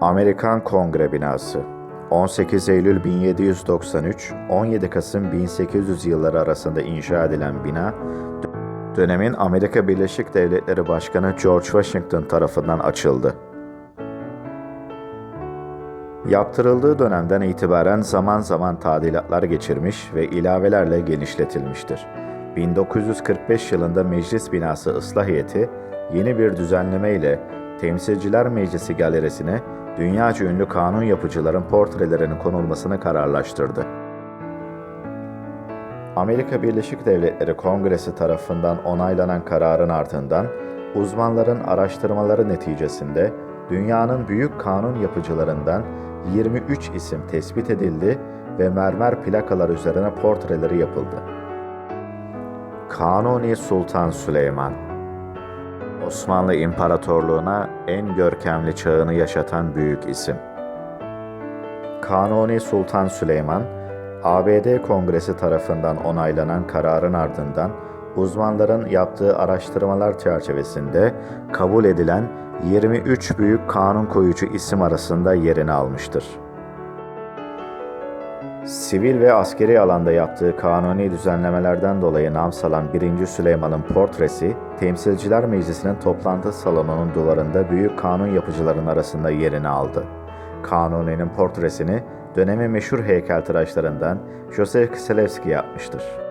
Amerikan Kongre Binası 18 Eylül 1793, 17 Kasım 1800 yılları arasında inşa edilen bina, dönemin Amerika Birleşik Devletleri Başkanı George Washington tarafından açıldı. Yaptırıldığı dönemden itibaren zaman zaman tadilatlar geçirmiş ve ilavelerle genişletilmiştir. 1945 yılında meclis binası ıslah yeni bir düzenleme ile Temsilciler Meclisi galerisine dünyaca ünlü kanun yapıcıların portrelerinin konulmasını kararlaştırdı. Amerika Birleşik Devletleri Kongresi tarafından onaylanan kararın ardından uzmanların araştırmaları neticesinde dünyanın büyük kanun yapıcılarından 23 isim tespit edildi ve mermer plakalar üzerine portreleri yapıldı. Kanuni Sultan Süleyman Osmanlı İmparatorluğu'na en görkemli çağını yaşatan büyük isim. Kanuni Sultan Süleyman, ABD Kongresi tarafından onaylanan kararın ardından uzmanların yaptığı araştırmalar çerçevesinde kabul edilen 23 büyük kanun koyucu isim arasında yerini almıştır. Sivil ve askeri alanda yaptığı kanuni düzenlemelerden dolayı nam salan 1. Süleyman'ın portresi, Temsilciler Meclisi'nin toplantı salonunun duvarında büyük kanun yapıcıların arasında yerini aldı. Kanuni'nin portresini dönemin meşhur heykeltıraşlarından Joseph Kiselewski yapmıştır.